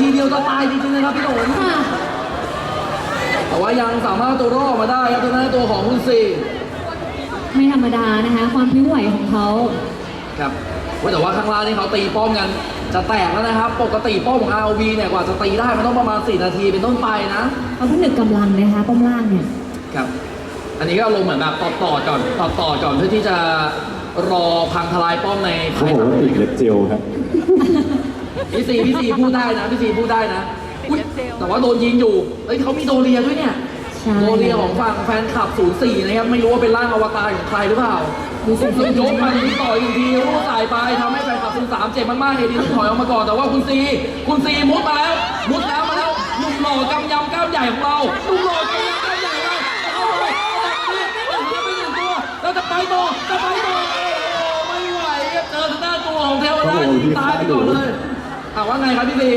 ทีเดียวจะตายจริงๆนะครับพี่หนุ่มค่ะ แต่ว่ายังสามารถเอาตัวรอดมาได้ครับทางด้านตัวของคุณซีไม่ธรรมดานะคะ ความพลิ้วไหวของเขา ครับเว้ยแต่ว่าข้างล่างนี่เขาตีป้อมกันจะแตกแล้วนะครับ ปกติป้อมของ ROV เนี่ยกว่าจะตีได้มันต้องประมาณ 4 นาทีเป็นต้นไปนะเขาผนึกกำลังนะคะป้อมล่างเนี่ย ครับ อันนี้ก็ลงเหมือนแบบต่อต่อๆก่อนต่อต่อๆก่อนเพื่อที่จะรอพังทลายป้อมในเขาบอกว่าติดเล็บเจลครับ พี่ซีพี่ซีพูดได้นะพี่ซีพูดได้นะอุ๊ยแต่ว่าโดนยิงอยู่เอ้ยเขามีโดเรียด้วยเนี่ยใช่ โดเรียของฝั่งแฟนคลับ 04 นะครับ ไม่รู้ว่าเป็นร่างอวตารของใครหรือเปล่าดูสิแล้วยกมาทีต่อยอีกทีรูดสายไปทำให้แฟนคลับ 03 เจ็บมากๆเฮดีต้องถอยออกมาก่อน แต่ว่าคุณซีคุณซีมุดมาแล้ว มุดแล้วมาแล้วหนุ่มหล่อกำยำก้าวใหญ่ของเราหนุ่มหล่อกำยำก้าวใหญ่เราเอาไปเอาไปหนึ่งตัวแล้วจะไปต่อจะไปต่อโอ้ไม่ไหวครับเจอทางด้านตัวของเทวดายิงตายไปก่อนเลย อะว่าไงครับพี่ซี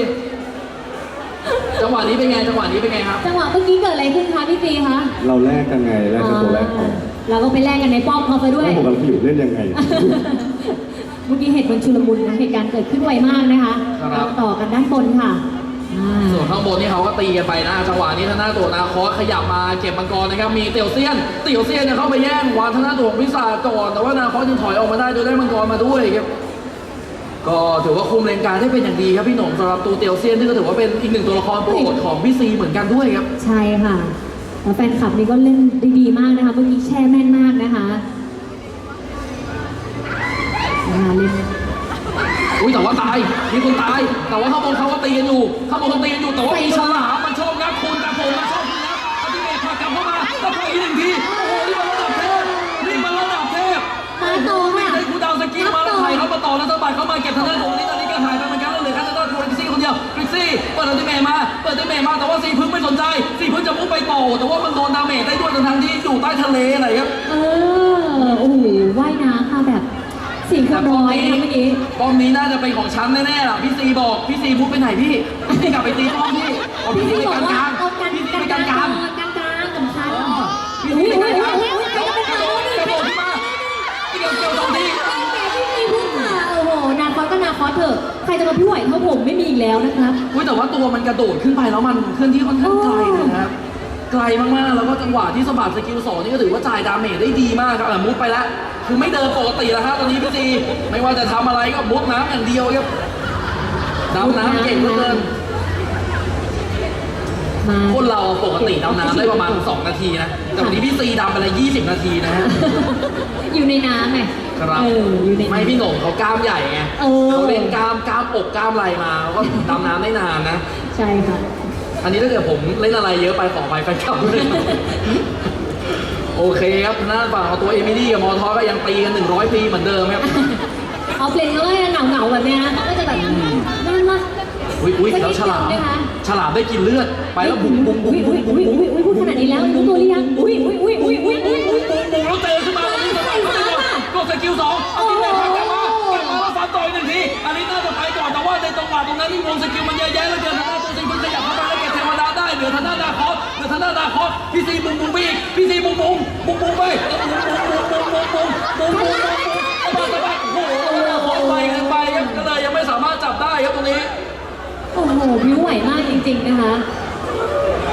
จังหวะนี้เป็นไงจังหวะนี้เป็นไงครับ จังหวะเมื่อกี้เกิดอะไรขึ้นคะพี่ตีคะเราแลกกันไงแลกกันตัวแรกเขาเราก็ไปแลกกันในป้อมเขาไปด้วยแล้วผมกับพี่อยู่เล่นยังไง เมื่อกี้เหตุมันชุลมุนนะเหตุการณ์เกิดขึ้นไวมากนะคะครับ ต่อกันด้านบนค่ะอ่าส่วนข้างบนนี่เขาก็ตีกันไปนะจังหวะนี้ทางหน้าตัวนาคอสขยับมาเก็บมังกรนะครับมีเตียวเซียนเตียวเซียนเนี่ยเข้าไปแย่งวางทางหน้าตัวของพิศาจก่อนแต่ว่านาคอสยังถอยออกมาได้โดยได้มังกรมาด้วยครับ ก็ถือว่าคุมเลนกลารได้เป็นอย่างดีครับพี่หนุ่มสำหรับตัวเตียวเซียนที่งก็ถือว่าเป็นอีกหนึ่งตัวละครโปรดของพี่ซีเหมือนกันด้วยครับ ใช่ค่ะแล้วแฟนคลับนี่ก็เล่นได้ดีมากนะคะเมื่อกี้แช่แม่นมากนะคะนะคะเล่นอุ้ยแต่ว่าตายมีคนตาย แต่ว่าข้างบนเขาก็ตีกันอยู่ข้างบนเขาตีกันอยู่แต่ว่ามีฉลาม ปิดอัลติเมทมา เปิดอัลติเมทมาแต่ว่าซีพึ่งไม่สนใจซีพึ่งจะมุ่งไปต่อ แต่ว่ามันโดนดาเมจได้ด้วยทั้งๆที่อยู่ใต้ทะเลอะไรครับ เออ โอ้โหว่ายน้ำค่ะแบบสี่คูณร้อยนะเมื่อกี้ ป้อมนี้น่าจะเป็นของฉันแน่ๆล่ะพี่ซีบอก พี่ซีมุดไปไหนพี่พี่ซีกลับไปตีป้อมพี่เอาพี่พี่ซีที่ไปบอกกลาว่า รจะมาพี่ไหวเท่าผมไม่มีอีกแล้วนะครับ อุ้ยแต่ว่าตัวมันกระโดดขึ้นไปแล้วมันเคลื่อนที่ค่อนข้างไกลเลยนะครับ ไกลมากๆแล้วก็จังหวะที่สะบัดสกิลสองนี่ก็ถือว่าจ่ายดาเมจได้ดีมากครับอะมุดไปแล้วคือไม่เดินปกติแล้วครับตอนนี้พี่ซีไม่ว่าจะทำอะไรก็มุดน้ำอย่างเดียวครับดำน้ำเก่งเหลือเกินมา คนเราปกติดำน้ำได้ประมาณ 2 นาทีนะแต่วันนี้พี่ซีดำไปเลย20 นาทีนะฮะ อยู่ในน้ำไง ครับเอออยู่ในน้ำไม่พี่หนุ่มเขากล้ามใหญ่ไงเออ เขาเล่นกล้ามกล้ามอกกล้ามไหลมาเขาก็ดำน้ำได้นานนะ ใช่ค่ะ อันนี้ถ้าเกิดผมเล่นอะไรเยอะไปขอไปแฟนคลับด้วยโอเคครับหน้าฝั่งเอาตัวเอมิลี่กับมอทอก็ยังตีกัน100 ปีเหมือนเดิมครับ เอาเพลงเขาก็เหงาเหงาๆแบบเนี้ยนะเขาก็จะแบบนั่นมาอุ้ยอุ้ยแล้วฉลามสักนิดนึงไหมคะฉลามได้กินเลือด ไปแล้วบุ๋มบุ๋มบุ๋มอุ้ยบุ๋อุ้มยบุ๋มอุ้ยบุ๋มอุ้ยอุ้ยพูดขนาดนี้แล้วรู้ตัว บุ๋มบุ๋มบุ๋มไปบุ๋มบุ๋มบุ๋มบุ๋มบุ๋มบุ๋มบุ๋มบุ๋มบุ๋มบุ๋มสะบัดสะบัดโอ้โหนาคอสไปกันไปครับก็เลยยังไม่สามารถจับได้ครับตรงนี้โอ้โหวิวไหวมากจริงๆนะคะ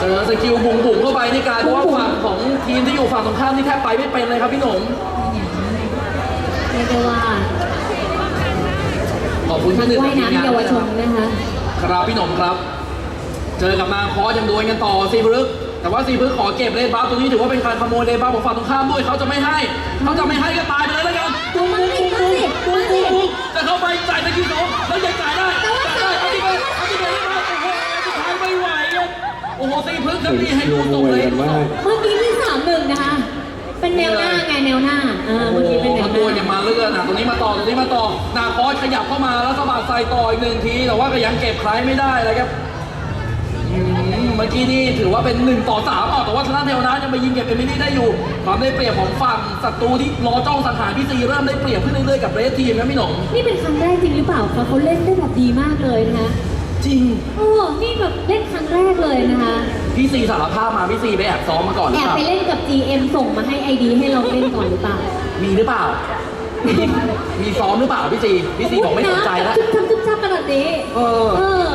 เจอสกิลบุ๋มบุ๋มเข้าไปนี่กลายเป็นว่าฝั่งของทีมที่อยู่ฝั่งตรงข้ามนี่แทบไปไม่เป็นเลยครับพี่หนมเรียกได้ว่าขอบคุณนัที่กหนึ่งว่ายน้ำเยาวชนนะคะครับพี่หนมครับเจอกับนาคอสยังดวลกันต่อซีบรึก แต่ว่าซีบรึกขอเก็บเลนบัฟตรงนี้ถือว่าเป็นการขโมยเลนบัฟของฝั่งตรงข้ามด้วยเขาจะไม่ให้เขาจะไม่ให้ก็ตายไปเลยแล้วกันดูมันสิมาสิมาสิปุ๊บแต่เข้าไปจ่ายสกิลสองแล้วยังจ่ายได้จ่ายได้เอาที่ไปเอาที่ไปได้ไหมโอ้โหสุดท้ายไม่ไหวครับโอ้โหซีบรึกครับนี่ให้ดูตกเลยกันมากเมื่อกี้ที่สามหนึ่งนะคะเป็นแนวหน้าไงแนวหน้าเออเมื่อกี้เป็นแนวหตัวน้ายังมาเลื่อนอะตรงนี้มาต่อตรงนี้มาต่อนาคอสขยับเข้ามาแล้วสะบัดใส่ต่ออีกหนึ่งทีแต่ว่าก็ยังเก็บใครไม่ได้เลยครับอื มเมื่อกี้นี่ถือว่าเป็น1ต่อ3อะแต่ว่าชนะเทวนายังไปยิงเก็บเอมิลี่ได้อยู่ ความได้เปรียบของฝั่งศัตรูที่รอจ้องสังหารพี่ซีเริ่มได้เปรียบขึ้นเรื่อยๆกับเรสทีมนะพี่หนงนี่เป็นครั้งแรกจริงหรือเปล่าคะเขาเล่นได้แบบดีมากเลยนะคะจริงโอ้นี่แบบเล่นครั้งแรกเลยนะคะพี่ซีสารภาพมาพี่ซีไปแอบซ้อมมาก่อนหรือแอบเปล่าไปเล่นกับ GM ส่งมาให้ไอดีให้เราเล่นก่อนหรือเปล่ามีหรือเปล่า มีซ้อมหรือเปล่าพี่ซีพี่ซีบอกไม่สนใจแล้วทุบทับทุบทับขนาดนี้ เออ เออ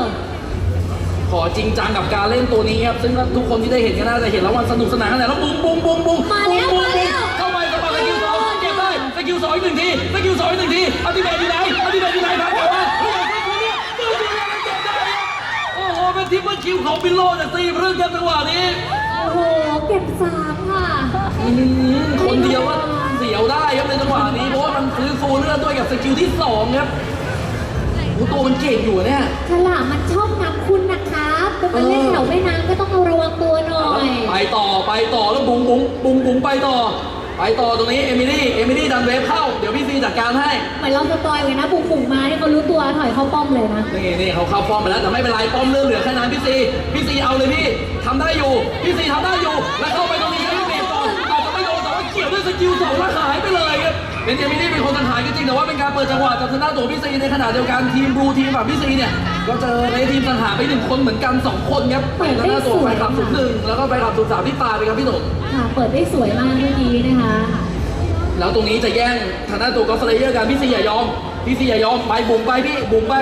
ขอจริงจังกับการเล่นตัวนี้ครับ ซึ่งทุกคนที่ได้เห็นก็น่าจะเห็นแล้ววันสนุกสนานขนาดแล้วบุ้งบุ้งบุ้งบุ้งมาแล้วบุ้งมาแล้วเข้าไปเข้าไปสกิลสองเก็บได้สกิลสองอีกหนึ่งทีสกิลสองอีกหนึ่งทีอัลติเมทอยู่ไหนอัลติเมทอยู่ไหนพักกลับมาเฮ้ยเฮ้ยเฮ้ยเฮ้ยเฮ้ยเฮ้ยเก็บได้ครับโอ้โหเป็นทิปเปิลคิวของบิลโลจากซีเรื่องกันจังหวะนี้โอ้โหเก็บสามค่ะอื้อหือคนเดียวก็เสียวได้ครับในจังหวะนี้เพราะว่ามันฟื้นฟูเลือดด้วยกับสกิลที่สองครับ โอ้โหตัวมันเก่งอยู่เนี่ย ฉลามมันชอบนำคุณนะครับจะไปเล่นแถวแม่น้ำก็ต้องเอาระวังตัวหน่อย ไปต่อไปต่อแล้วบุ๋งบุ๋งบุ๋งบุ๋งไปต่อ ไปต่อตรงนี้เอมิลี่เอมิลี่ดันเวฟเข้าเดี๋ยวพี่ซีจัดการให้ เหมือนเราสปอยไว้นะบุกบุกมาเนี่ยเขารู้ตัวถอยเข้าป้อมเลยนะ นี่นี่เขาเข้าป้อมไปแล้วแต่ไม่เป็นไรป้อมเลือดเหลือแค่นั้นพี่ซีพี่ซีเอาเลยพี่ทำได้อยู่พี่ซีทำได้อยู่ แล้วเข้าไปตรงนี้แล้วเบรกก่อนอาจจะไม่โดนแต่ว่าเกี่ยวด้วยสกิลสองแล้วหายไป เลยครับเป็นเอมิลี่เป็นคนสังหารก็จริงแต่ว่าเป็นการเปิดจังหวะจากทางด้านตัวพี่ซีในขณะเดียวกันทีมบลูทีมฝั่งพี่ซีเนี่ยก็เจอในทีมสังหารไปหนึ่งคนเหมือนกันสองคนครับไปทางด้านตัวไปขับสุดหนึ่งแล้วก็ไปขับสุดสามที่ปลายไปครับพี่หนุ่มค่ะเปิดได้สวยมากเมื่อกี้นะคะ แล้วตรงนี้จะแย่งทางด้านตัวกอล์ฟเลเยอร์กันพี่ซีอย่ายอมพี่ซีอย่ายอมไปบุ๋มไปพี่บุ๋มไป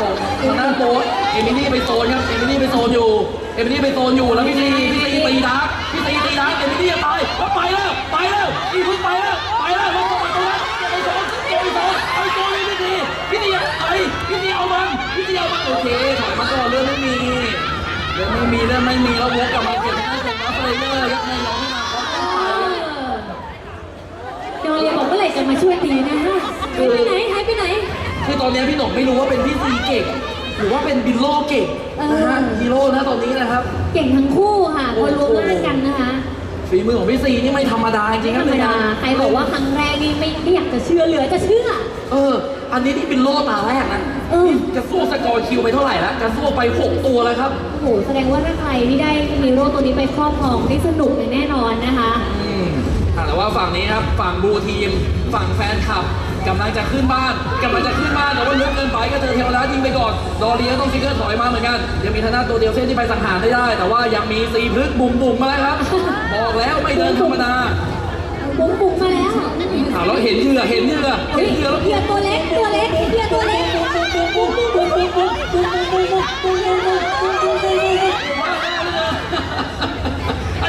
ส่งทางด้านตัวเอมิลี่ไปโซนครับเอมิลี่ไปโซนอยู่เอมิลี่ไปโซนอยู่แล้วพี่ซี แล้ววกกลับมาเปลี่ยนทางด้านตัวกอล์ฟเลเยอร์ครับไม่ยอมให้มาคอสโดเรียบอกเมื่อไหร่จะมาช่วยตีนะฮะหายไปไหนหายไปไหน คือตอนนี้พี่หนุ่มไม่รู้ว่าเป็นพี่ซีเก่งหรือว่าเป็นบิลโลเก่งนะฮะฮีโร่นะตอนนี้นะครับ เก่งทั้งคู่ค่ะพอรวมร่างกันนะคะฝีมือของพี่ซีนี่ไม่ธรรมดาจริงๆธรรมดาใครบอกว่าครั้งแรกนี่ไม่ไม่อยากจะเชื่อเหลือจะเชื่อ เออ อันนี้ที่บิลโลตาแรกนะ ออ จะสู้สกอร์คิวไปเท่าไหร่แล้วจะสู้ไป 6 ตัวแล้วครับ โอ้โห แสดงว่าถ้าใครที่ได้ฮีโร่ตัวนี้ไปครอบครองได้สนุกเลยแน่นอนนะคะ อืมอะแต่ว่าฝั่งนี้ครับ ฝั่งบูทีม ฝั่งแฟนคลับกำลังจะขึ้นบ้านกำลังจะขึ้นบ้านแต่ว่าลึกเกินไปก็เจอเทวดายิงไปก่อนดอเรียต้องฟิกเกอร์ถอยมาเหมือนกันยังมีทางด้านตัวเดียวเส้นที่ไปสังหารได้ได้ แต่ว่ายังมีซีพลึกบุ่มบุ่มๆมาแล้วครับบอกแล้วไม่เดินธรรมดาบุ้งบุ้งมาแล้วอ้าวแล้วเห็นเหยื่อเห็นเหยื่อเฮ้เห็ยนเหยื่อแล้ว เหยื่อตัวเล็กตัวเล็กเหยื่อตัวเล็กอะ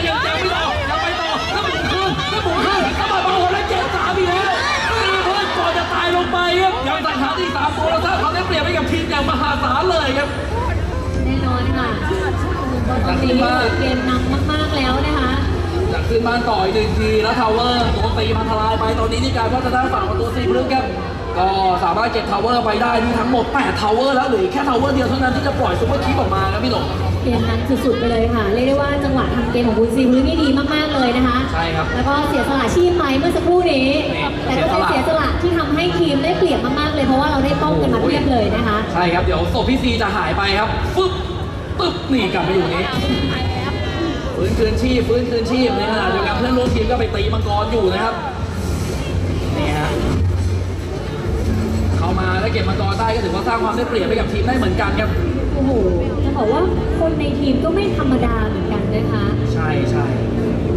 ยังยังไม่ต่อยังไปต่อแล้วบุกขึ้นแล้วบุกขึ้นล้วมาโอ้โหแล้วเจ็บสามอีกแล้วตีเพื่อนก่อนจะตายลงไปครับยังสังหารที่สามตัวแล้วสร้างความได้เปรียบให้กับทีมอย่างมหาศาลเลยครับแน่นอนค่ะตอนนี้เกมนำมากๆแล้วนะคะจะขึ้นบ้านต่ออีกหนึ่งทีแล้วทาวเวอร์โดนตีพันทลายไปตอนนี้นี่การว่าจะได้ฝั่งประตูซีพลึกครับ ก็สามารถเก็บทาวเวอร์ไปได้ที่ทั้งหมด8ทาวเวอร์แล้วเหรือแค่ทาวเวอร์เดียวเท่านั้นที่จะปล่อยซุปเปอร์คิปออกมาครับพี่หนุ่มเกมนั้นสุดๆไปเลยค่ะ เรียกได้ว่าจังหวะทำเกมของคุณซีพื้นนี่ดีมากๆเลยนะคะ ใช่ครับแล้วก็เสียสละชีพไปเมื่อสักครู่นี้ แต่ก็เป็นเสียสละที่ทำให้ทีมได้เปรียบมากๆเลยเพราะว่าเราได้ป้องกันมาเพียบเลยนะคะ ใช่ครับ เดี๋ยวศพพี่ซีจะหายไปครับฟึบปึ๊บนี่กลับมาอยู่นี้ฟื้นคืนชีพฟื้นคืนชีพในขณะเดียวกันเพื่อนร่วมทีมก็ไปตีมังกรอยู่นะครับ เข้ามาแล้วเก็บมังกรได้ก็ถือว่าสร้างความได้เปรียบให้กับทีมได้เหมือนกันครับ โอ้โหจะบอกว่าคนในทีมก็ไม่ธรรมดาเหมือนกันนะคะใช่ใช่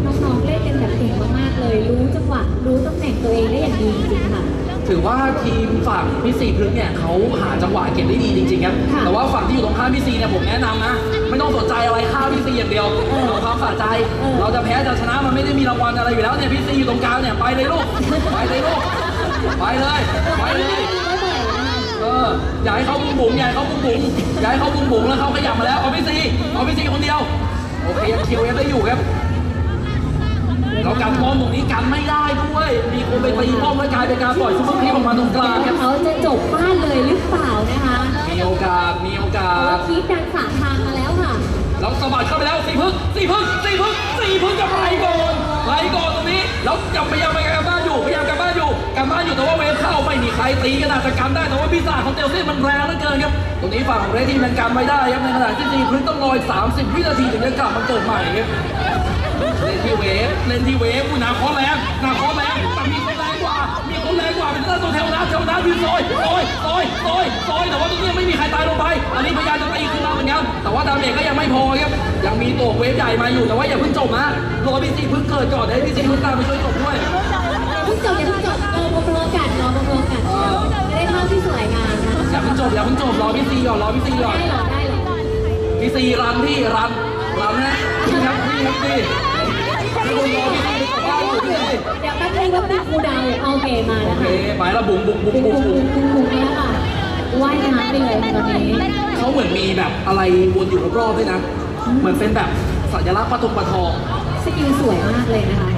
น้องๆเล่นกันแบบเก่งมากๆเลย รู้จังหวะรู้ตำแหน่งตัวเองได้อย่างดีจริงๆค่ะ ถือว่าทีมฝั่งพี่ซีพลึกเนี่ยเขาหาจังหวะเก็บได้ดีจริงๆครับ ค่ะแต่ว่าฝั่งที่อยู่ตรงข้ามพี่ซีเนี่ยผมแนะนำนะ ไม่ต้องสนใจอะไรข้าวพี่ซีอย่างเดียวเออเอาความสะใจ เออ เราจะแพ้จะชนะมันไม่ได้มีรางวัลอะไรอยู่แล้วเนี่ยพี่ซีอยู่ตรงกลางเนี่ยไปเลยลูก ไปเลยลูก ไปเลย ไปเลยบ่อยๆนะคะ เอออย่าให้เขาบุ้งบุ๋งอย่าให้เขาบุ้งบุ๋งอย่าให้เขาบุ้งบุ๋งแล้วเขาขยับมาแล้วเอาพี่ซีเอาพี่ซีคนเดียวโอเคยังคิวยังได้อยู่ครับ เรากันป้อมตรงนี้กันไม่ได้ด้วย มีคนไปตีป้อมแล้วกลายเป็นการปล่อยซุปเปอร์คลิปออกมาตรงกลางครับเขาจะจบบ้านเลยหรือเปล่านะคะมีโอกาสมีโอกาเพราะสว่าคีปดังสามทางมาแล้วค่ะแล้วสะบัดเข้าไปแล้วสี่พึ่งสี่พึ่งสี่พึ่งสี่พึ่งจะไปก่อนไปก่อนตรงนี้แล้วยังพยายามไปกลับบ้านอยู่พยายามกลับบ้านอยู่ กลับบ้าอยู่แต่ว่าเวฟเข้าไม่มีใครตีกันอาจจะกันได้แต่ว่าปีศาของเตลซี่มันแรงเหลือเกินครับตรงนี้ฝั่งของเรดทีมยังกันไม่ได้ครับในขณะที่สี่พึ่งต้องรออีก30 วินาทีถึงจะกลับมาเกิดใหม่ครับเล่นที่เวฟเล่นที่เวฟอุ้ยหนาคอแรงหนาคอแรงแต่มีคนแรงกว่า มีคนแรงกว่าเป็นเจ้าตัวเทวนาเทวนายืนซอยซอยซอยซอยซอยแต่ว่าตรงนี้ไม่มีใครตายลงไป อันนี้พยายามจะตีขึ้นมาเหมือนกันแต่ว่าดาเมจก็ยังไม่พอครับยังมีตัวเวฟใหญ่มาอยู่แต่ว่าอย่าเพิ่งจบนะรอพีซีเพิ่งเกิดก่อนให้พีซีเพิ่งตามไปช่วยจบด้วย งจบอย่าเพิ่งจบรอพร้อมกันรอพร้อมๆกันจะได้ภาพที่สวยงามนะอย่าเพิ่งจบอย่าเพิ่งจบรอพี่ซีก่อนรอพี่ซีก่อนได้หรอได้หรอพี่ซีรันพี่รันรันนะพี่ครับพี่ครับพี่เดี๋ยวแป๊บนึงแป๊บนึงครูดาวโอเคมาแล้วค่ะหมายละบุ๋มบุ๋มบุ๋มคุณบุ๋มบุ๋มคุณครูนี่ค่ะว่ายน้ำไปเลยตอนนี้เขาเหมือนมีแบบอะไรวนอยู่รอบๆด้วยนะ เหมือนเป็นแบบสัญลักษณ์ปะทงปะทองสกิลสวยมากเลยนะคะ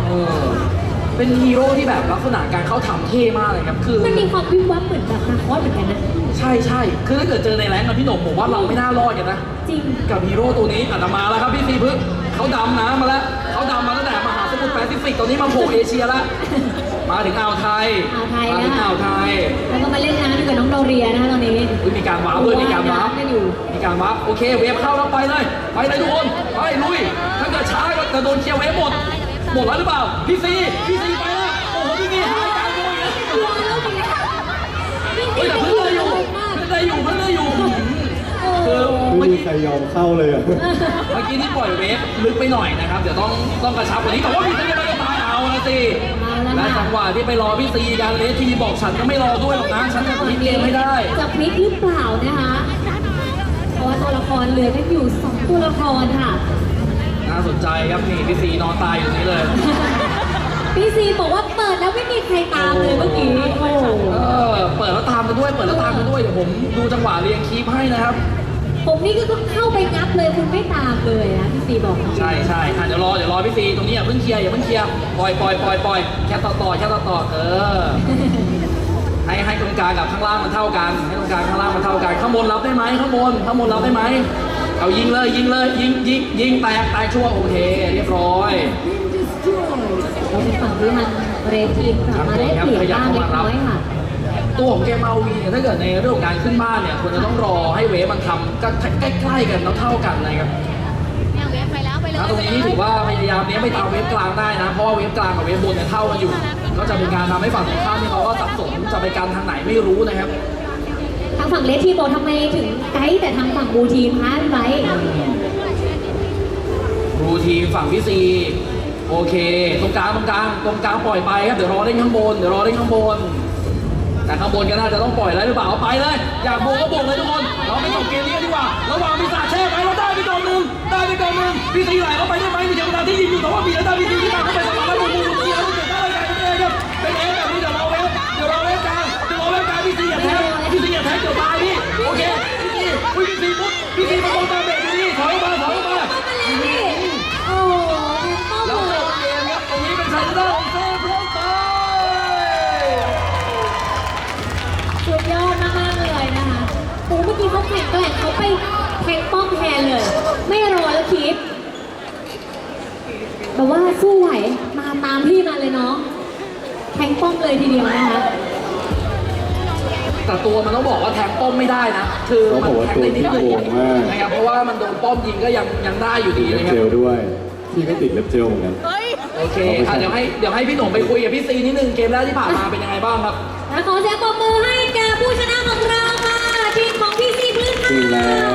เป็นฮีโร่ที่แบบลักษณะการเข้าทำเท่มากเลยครับ คือ มันมีความวิบวับเหมือนแบบนาคอสเหมือนกันนะ ใช่ใช่คือถ้าเกิดเจอในแรงกับพี่หนุ่มผมว่าเราไม่น่ารอดกันนะ จริง กับฮีโร่ตัวนี้อาจจะมาแล้วครับพี่ซีพึกษ์เขาดำน้ำมาแล้วเขาดำมาตั้งแต่มหาสมุทรแปซิฟิกตอนนี้มาโผล่เอเชียแล้วมาถึงอ่าวไทยอ่าวไทยมาถึงแล้วอ่าวไทย แล้วก็มาเล่นน้ำกับน้องโดเรียนะคะตอนนี้อุ๊ยมีการวาร์ปด้วยมีการวาร์ปว่ายน้ำกันอยู่มีการวาร์ปโอเค เวฟเข้าแล้วไปเลย ไปเลยทุกคน ไปลุย ถ้าเกิดช้าก็จะโดนเคลียร์เวฟหมด หมดแล้วหรือเปล่า พี่ซี พี่ซีไปแล้ว โอ้โห พี่ซีหายกลางวงเลยกลัวแล้วสิเฮ้ยแต่เพิ่งเลยอยู่เพิ่งเลยอยู่เพิ่งเลยอยู่โอ้คือไม่เมื่อมีกี้ใครยอมเข้าเลยอะเมื่อกี้ที่ปล่อยเวฟลึกไปหน่อยนะครับ เดี๋ยวต้องต้องกระชับกว่านี้แต่ว่าพี่ซีไม่ได้ตายเอาละสิมาแล้วและจัค่ะงหวะที่ไปรอพี่ซีกันเลสทีบอกฉันก็ไม่รอด้วยหรอกนะฉันจะพลิกเกมไม่ได้ จะพลิกหรือเปล่านะคะ เพราะว่าตัวละครเหลือกันอยู่สองตัวละครค่ะน่าสนใจครับนี่พี่ซีนอนตายอยู่นี่เลย พี่ซีบอกว่าเปิดแล้วไม่มีใครตามเลยเมื่อกี้โอ้เออเปิดแล้วตามกันด้วย เปิดแล้วตามกันด้วยเดี๋ยวผมดูจังหวะเรียงคีปให้นะครับ ผมนี่ก็ต้องเข้าไปงับเลยคุณไม่ตามเลยนะพี่ซีบอกใช่ใช่อะเดี๋ยวรอเดี๋ยวรอพี่ซีตรงนี้อย่าเพิ่งเคลียร์อย่าเพิ่งเคลียร์ปล่อยปล่อยปล่อยปล่อยแค่ต่อต่อแค่ต่อต่อเออให้ให้ตรงกลางกับข้างล่างมันเท่ากันให้ตรงกลางข้างล่างมันเท่ากันข้างบนรับได้ไหมข้างบนข้างบนรับได้ไหม เอายิงเลยยิงเลยยิงยิงยิงแตกแตกชั่วโอเคเรียบร้อยเราเป็นฝั่งที่มันเรทีมกลับมาได้เปลี่ยนบ้างเล็กน้อยค่ะตัวของเกมเอาวีเนี่ยถ้าเกิดในเรื่องของการขึ้นบ้านเนี่ยควรจะต้องรอให้เวฟมันทำก็ใกล้ๆกันแล้วเท่ากันนะครับเนี่ยเวฟไปแล้วไปเลยนะตรงนี้ถือว่าพยายามเนี้ยไปตามเวฟกลางได้นะเพราะว่าเวฟกลางกับเวฟบนเนี่ยเท่ากันอยู่ ก็จะเป็นการทำให้ฝั่งตรงข้ามเนี่ยเขาก็สับสนจะไปกันทางไหนไม่รู้นะครับทาง ฝั่งเลสทีมบทำไมถึงไกด์แต่ทางฝั่งบูทีมคะพี่ไบร์ทรูทีมฝั่งพี่ซีโอเค ตรงกลางตรงกลางตรงกลางปล่อยไปครับเดี๋ยวรอเล่นข้างบนเดี๋ยวรอเล่นข้างบน แต่ข้างบนก็น่าจะต้องปล่อยแล้วหรือเปล่าเอาไปเลย อยากโบกก็โบกเลยทุกคน เราไม่จบเกมนี้กันดีกว่าระหว่างปีศาจแช่ไปเราได้ไปกองหนึ่งได้ไปกองหนึ่งพี่ซีไหลเข้าไปได้ไหมมีจังหวะที่ยิงอยู่แต่ว่ามีแล้วได้พี่ซีที่ตามเข้าไป พี่อกี้มาโดนตามเบรกอยู่นี่ถอยมาถอยมาโอ้เข้าแล้วจบเกมครับตรงนี้เป็นชัยชนะของเซฟโรสไปสุดยอดมากๆเลยนะคะโอ้เมื่อกี้เขาแข่งแกร่งเขาไปแทงป้อมแทนเลย ไม่รอแล้วคิดแบบว่าสู้ไหวมาตามพี่มาเลยเนาะแทงป้อมเลยทีเดียวนะคะ แต่ตัวมันต้องบอกว่าแทงป้อมไม่ได้นะ คือมันแทงได้นิดเดียวนะครับ เพราะว่ามันโดนป้อมยิงก็ยังยังได้อยู่ดีเล็บนะครัเจบลด้วยพี่ก็ติดเล็บเจลเหมือนกันโอเคอะเดี๋ยวให้เดี๋ยวให้พี่หนุ่มไปคุยกับพี่ซีนิดนึงเกมแรกที่ผ่านมาเป็นยังไงบ้างครับและขอเสียงปรบมือให้แก่ผู้ชนะของเราค่ะทีมของพี่ซีพื้นค่ะจริงแล้ว